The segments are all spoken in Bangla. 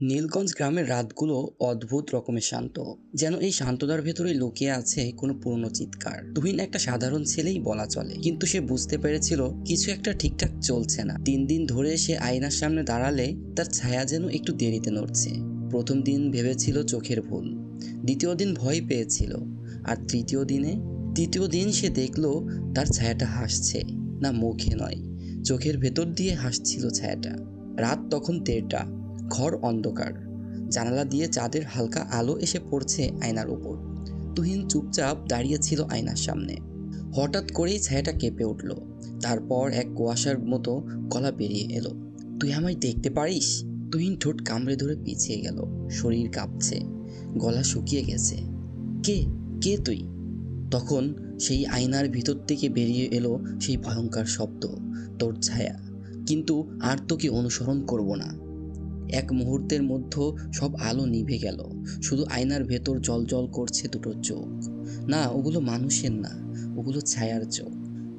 নীলগঞ্জ গ্রামের রাতগুলো অদ্ভুত রকমের শান্ত। যেন এই শান্ততার ভেতরে লুকিয়ে আছে কোনো পুরনো চিৎকার। তুহিন একটা সাধারণ ছেলেই বলা চলে, কিন্তু সে বুঝতে পেরেছিল কিছু একটা ঠিকঠাক চলছে না। তিন দিন ধরে সে আয়নার সামনে দাঁড়ালে তার ছায়া যেন একটু দেরিতে নড়ছে। প্রথম দিন ভেবেছিল চোখের ভুল, দ্বিতীয় দিন ভয় পেয়েছিল, আর তৃতীয় দিনে, তৃতীয় দিন সে দেখল তার ছায়াটা হাসছে, না মুখে নয়, চোখের ভেতর দিয়ে হাসছিল ছায়াটা। রাত তখন দেড়টা ঘর অন্ধকার। জানালা দিয়ে চাঁদের হালকা আলো এসে পড়ছে আয়নার উপর। তুহিন চুপচাপ দাঁড়িয়েছিল আয়নার সামনে। হঠাৎ করেই ছায়াটা কেঁপে উঠল। তারপর এক কুয়াশার মতো গলা বেরিয়ে এলো। তুই আমায় দেখতে পারিস? তুহিন ঠোঁট কামড়ে ধরে পিছিয়ে গেল। শরীর কাঁপছে। গলা শুকিয়ে গেছে। কে? কে তুই? তখন সেই আয়নার ভিতর থেকে বেরিয়ে এলো সেই ভয়ঙ্কর শব্দ, তোর ছায়া। কিন্তু আর তোকে অনুসরণ করব না। এক মুহূর্তের মধ্যে সব আলো নিভে গেল। শুধু আয়নার ভেতর জল করছে দুটো চোখ। না, ওগুলো মানুষের না, ওগুলো ছায়ার চোখ।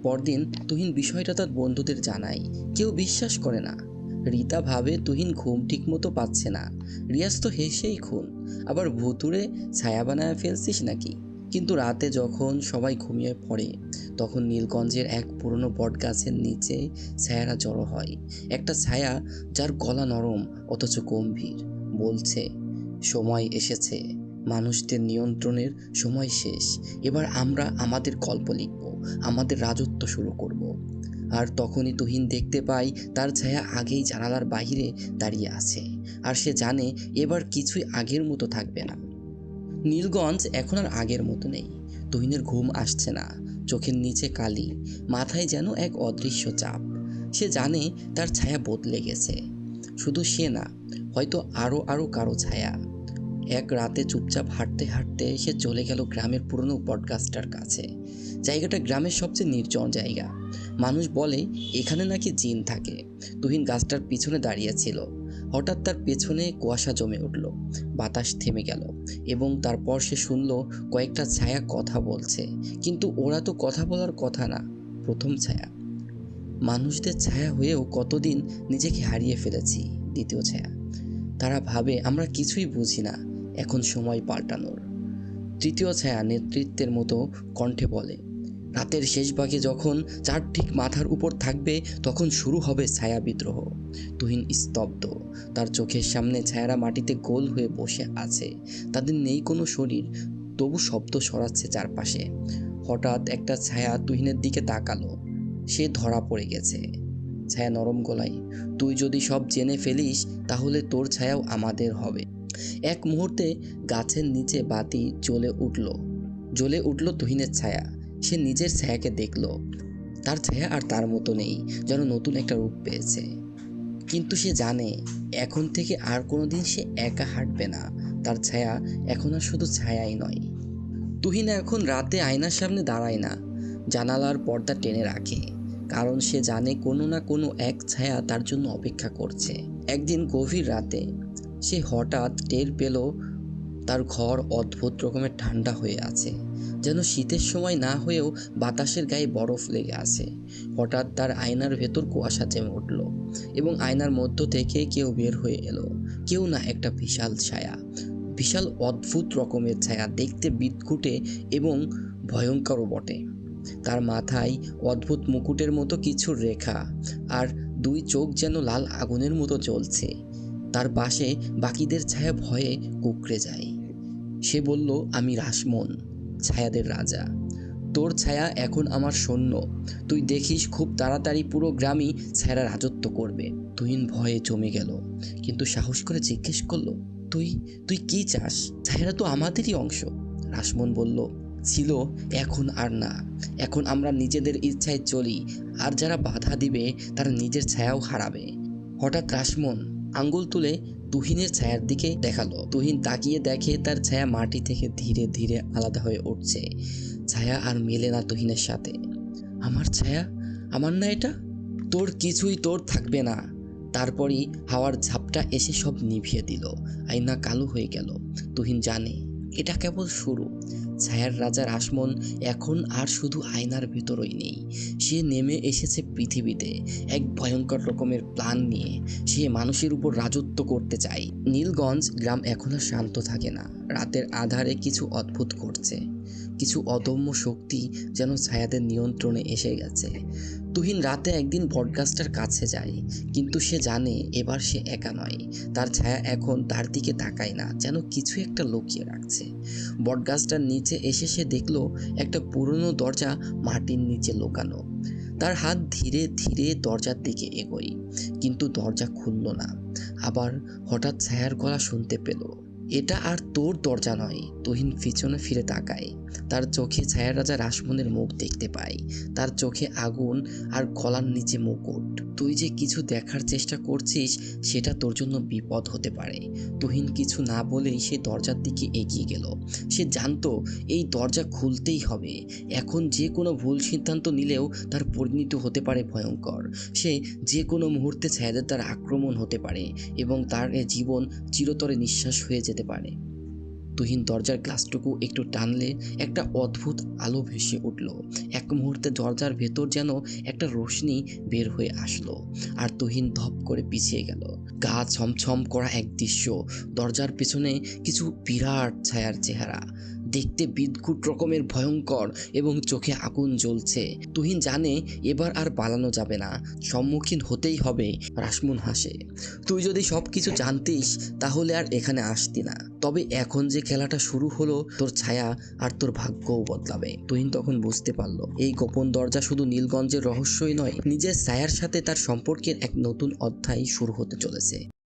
পরদিন তুহিন বিষয়টা তার বন্ধুদের জানায়। কেউ বিশ্বাস করে না। রীতা ভাবে তুহিন ঘুম ঠিক মতো পাচ্ছে না। রিয়াজ তো হেসেই খুন। আবার ভুতুরে ছায়া বানায় ফেলছিস নাকি? কিন্তু রাতে যখন সবাই ঘুমিয়ে পড়ে, তখন নীলগঞ্জের এক পুরনো বটগাছের নিচে ছায়ারা জড়ো হয়। একটা ছায়া যার গলা নরম, অথচ গম্ভীর। বলছে, সময় এসেছে। মানুষদের নিয়ন্ত্রণের সময় শেষ। এবার আমরা আমাদের গল্প লিখব, আমাদের রাজত্ব শুরু করব। আর তখনই তুহিন দেখতে পাই তার ছায়া আগেই জানালার বাহিরে দাঁড়িয়ে আছে। আর সে জানে, এবার কিছুই আগের মতো থাকবে না। নীলগঞ্জ এখন আর আগের মতো নেই। তুহিনের ঘুম আসছে না, চোখের নিচে কালি, মাথায় যেন এক অদৃশ্য চাপ। সে জানে তার ছায়া বদলে গেছে। শুধু সে না, হয়তো আরও আরও কারও ছায়া। এক রাতে চুপচাপ হাঁটতে হাঁটতে সে চলে গেল গ্রামের পুরনো বটগাছটার কাছে। জায়গাটা গ্রামের সবচেয়ে নির্জন জায়গা। মানুষ বলে, এখানে নাকি জিন থাকে? তুহিন গাছটার পিছনে দাঁড়িয়েছিল হঠাৎ তার পেছনে কুয়াশা জমে উঠল। বাতাস থেমে গেল এবং তারপর সে শুনল কয়েকটা ছায়া কথা বলছে। কিন্তু ওরা তো কথা বলার কথা না, প্রথম ছায়া। মানুষদের ছায়া হয়েও কতদিন নিজেকে হারিয়ে ফেলেছি, দ্বিতীয় ছায়া। তারা ভাবে আমরা কিছুই বুঝি না, এখন সময় পাল্টানোর। তৃতীয় ছায়া নেতৃত্বের মতো কণ্ঠে বলে রাতের শেষ ভাগে যখন চার ঠিক মাথার উপর থাকবে, তখন শুরু হবে ছায়া বিদ্রোহ। তুহিন স্তব্ধ। তার চোখের সামনে ছায়ারা মাটিতে গোল হয়ে বসে আছে। তাদের নেই কোনো শরীর, তবু শব্দ সরাচ্ছে চারপাশে। হঠাৎ একটা ছায়া তুহিনের দিকে তাকালো। সে ধরা পড়ে গেছে। ছায়া নরম গলায়, তুই যদি সব জেনে ফেলিস, তাহলে তোর ছায়াও আমাদের হবে। এক মুহূর্তে গাছের নিচে বাতি জ্বলে উঠল। জ্বলে উঠল তুহিনের ছায়া। সে নিজের ছায়াকে দেখল। তার ছায়া আর তার মতো নেই, যেন নতুন একটা রূপ পেয়েছে। কিন্তু সে জানে, এখন থেকে আর কোনো দিন সে একা হাঁটবে না। তার ছায়া এখন আর শুধু ছায়াই নয়। তুহিনা এখন রাতে আয়নার সামনে দাঁড়ায় না। জানালার পর্দা টেনে রাখে, কারণ সে জানে কোনো না কোনো এক ছায়া তার জন্য অপেক্ষা করছে। একদিন গভীর রাতে সে হঠাৎ টের পেল তার ঘর অদ্ভুত রকমের ঠান্ডা হয়ে আছে, যেন শীতের সময় না হয়েও বাতাসের গায়ে বরফ লেগে আছে। হঠাৎ তার আয়নার ভেতর কুয়াশা জমে উঠল এবং আয়নার মধ্য থেকে কেউ বের হয়ে এলো। কেউ না, একটা বিশাল ছায়া। বিশাল অদ্ভুত রকমের ছায়া দেখতে বিদঘুটে এবং ভয়ঙ্করও বটে। তার মাথায় অদ্ভুত মুকুটের মতো কিছু রেখা আর দুই চোখ যেন লাল আগুনের মতো জ্বলছে। তার পাশে বাকিদের ছায়া ভয়ে কুকড়ে যায়। সে বলল, আমি রাসমন, ছায়াদের রাজা। তোর ছায়া এখন আমার সৈন্য। তুই দেখিস খুব তাড়াতাড়ি পুরো গ্রামই ছায়ারা রাজত্ব করবে। তুহিন ভয়ে জমে গেল। কিন্তু সাহস করে জিজ্ঞেস করল, তুই তুই কি চাস? ছায়ারা তো আমাদেরই অংশ। রাসমন বলল, ছিল, এখন আর না। এখন আমরা নিজেদের ইচ্ছায় চলি। আর যারা বাধা দিবে, তারা নিজের ছায়াও হারাবে। হঠাৎ রাসমন আঙ্গুল তুলে তুহিনের ছায়ার দিকে দেখাল। তুহিন তাকিয়ে দেখে তার ছায়া মাটি থেকে ধীরে ধীরে আলাদা হয়ে উঠছে। ছায়া আর মেলে না তুহিনের সাথে। আমার ছায়া? আমার না এটা? তোর কিছুই তোর থাকবে না। তারপরই হাওয়ার ঝাপটা এসে সব নিভিয়ে দিল। আয়না কালো হয়ে গেল। তুহিন জানে এটা কেবল শুরু। ছায়ার রাজার আসমন এখন আর শুধু আয়নার ভেতরই নেই। সে নেমে এসেছে পৃথিবীতে এক ভয়ঙ্কর রকমের প্ল্যান নিয়ে। সে মানুষের উপর রাজত্ব করতে চায়। নীলগঞ্জ গ্রাম এখন আর শান্ত থাকে না। রাতের আধারে কিছু অদ্ভুত ঘটছে। কিছু অদম্য শক্তি যেন ছায়াদের নিয়ন্ত্রণে এসে গেছে। তুহিন রাতে একদিন বটগাছটার কাছে যায়, কিন্তু সে জানে এবার সে একা নয়। তার ছায়া এখন তার দিকে তাকায় না, যেন কিছু একটা লুকিয়ে রাখছে। বটগাছটার নিচে এসে সে দেখল একটা পুরনো দরজা মাটির নিচে লুকানো। তার হাত ধীরে ধীরে দরজার দিকে এগোয়, কিন্তু দরজা খুলল না। আবার হঠাৎ ছায়ার গলা শুনতে পেল। এটা আর তোর দরজা নয়। তুহিন পিছনে ফিরে তাকায়। তার চোখে ছায়া রাজা রাসমনের মুখ দেখতে পায়। তার চোখে আগুন আর গলার নিচে মুকুট। তুই যে কিছু দেখার চেষ্টা করছিস, সেটা তোর জন্য বিপদ হতে পারে। তুহিন কিছু না বলেই সে দরজার দিকে এগিয়ে গেল। সে জানতো এই দরজা খুলতেই হবে। এখন যে কোনো ভুল সিদ্ধান্ত নিলেও তার পরিণতি হতে পারে ভয়ঙ্কর। সে যে কোনো মুহূর্তে ছায়াদের তার আক্রমণ হতে পারে এবং তার জীবন চিরতরে নিঃশ্বাস হয়ে যেতে পারে। তুহিন দরজার গ্লাসটুকু একটু টানলে একটা অদ্ভুত আলো ভেসে উঠল। এক মুহূর্তে দরজার ভেতর যেন একটা রোশনি বের হয়ে আসলো আর তুহিন ধপ করে পিছিয়ে গেল। গা ছমছম করা এক দৃশ্য, দরজার পেছনে কিছু বিরাট ছায়ার চেহারা। দেখতে বিদ্যুৎ রকমের ভয়ঙ্কর এবং চোখে আগুন জ্বলছে। তুহিন জানে এবার আর পালানো যাবে না। সম্মুখীন হতেই হবে রাসমুন হাসে। তুই যদি সব কিছু জানতিস, তাহলে আর এখানে আসতি না। তবে এখন যে খেলাটা শুরু হলো, তোর ছায়া আর তোর ভাগ্যও বদলাবে। তুহিন তখন বুঝতে পারল, এই গোপন দরজা শুধু নীলগঞ্জের রহস্যই নয়, নিজের ছায়ার সাথে তার সম্পর্কের এক নতুন অধ্যায় শুরু হতে চলেছে।